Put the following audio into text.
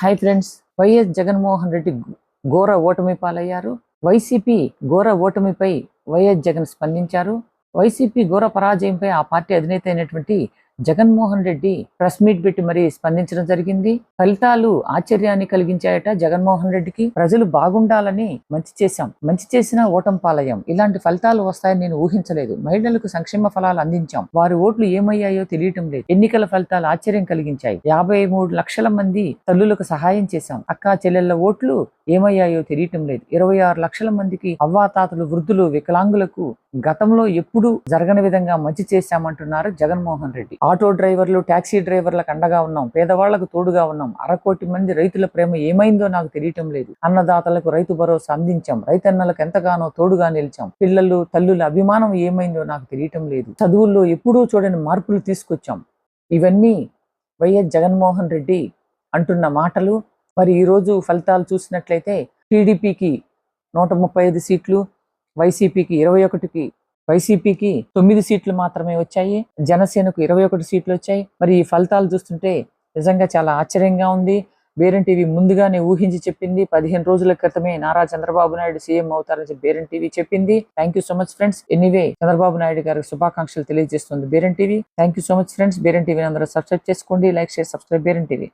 Hi friends YS Jaganmohan Reddy ఘోర ఓటమి పాలయ్యారు. వైసీపీ ఘోర ఓటమిపై వైఎస్ జగన్ స్పందించారు. వైసీపీ ఘోర పరాజయంపై ఆ పార్టీ అధినేత అయినటువంటి జగన్మోహన్ రెడ్డి ప్రెస్ మీట్ పెట్టి మరీ స్పందించడం జరిగింది. ఫలితాలు ఆశ్చర్యాన్ని కలిగించాయట జగన్మోహన్ రెడ్డికి. ప్రజలు బాగుండాలని మంచి చేశాం. మంచి చేసిన ఓటం పాలయం ఇలాంటి ఫలితాలు వస్తాయని నేను ఊహించలేదు. మహిళలకు సంక్షేమ ఫలాలు అందించాం. వారి ఓట్లు ఏమయ్యాయో తెలియటం లేదు. ఎన్నికల ఫలితాలు ఆశ్చర్యం కలిగించాయి. యాభై మూడు లక్షల మంది తల్లులకు సహాయం చేశాం. అక్కా చెల్లెళ్ళ ఓట్లు ఏమయ్యాయో తెలియటం లేదు. ఇరవై ఆరు లక్షల మందికి అవ్వాతాతలు వృద్ధులు వికలాంగులకు గతంలో ఎప్పుడు జరగని విధంగా మంచి చేశామంటున్నారు జగన్మోహన్ రెడ్డి. ఆటో డ్రైవర్లు టాక్సీ డ్రైవర్లకు అండగా ఉన్నాం. పేదవాళ్ళకు తోడుగా ఉన్నాం. అరకోటి మంది రైతుల ప్రేమ ఏమైందో నాకు తెలియటం లేదు. అన్నదాతలకు రైతు భరోసా అందించాం. రైతన్నలకు ఎంతగానో తోడుగా నిలిచాం. పిల్లలు తల్లుల అభిమానం ఏమైందో నాకు తెలియటం లేదు. చదువుల్లో ఎప్పుడూ చూడని మార్పులు తీసుకొచ్చాం. ఇవన్నీ వైఎస్ జగన్మోహన్ రెడ్డి అంటున్న మాటలు. మరి ఈరోజు ఫలితాలు చూసినట్లయితే టీడీపీకి నూట ముప్పై ఐదు సీట్లు వైసీపీకి ఇరవై ఒకటికి వైసీపీకి తొమ్మిది సీట్లు మాత్రమే వచ్చాయి. జనసేనకు ఇరవై ఒకటి సీట్లు వచ్చాయి. మరి ఈ ఫలితాలు చూస్తుంటే నిజంగా చాలా ఆశ్చర్యంగా ఉంది. బేరన్ టీవీ ముందుగానే ఊహించి చెప్పింది. పదిహేను రోజుల క్రితమే నారా చంద్రబాబు నాయుడు సీఎం అవుతారని చెప్పి బేరన్ టీవీ చెప్పింది. Thank you so much friends anyway Chandrababu Naidu గారికి శుభాకాంక్షలు తెలియజేస్తుంది Baron TV. Thank you so much friends Baron TV అందరూ సబ్స్క్రైబ్ చేసుకోండి. Like share subscribe Baron TV.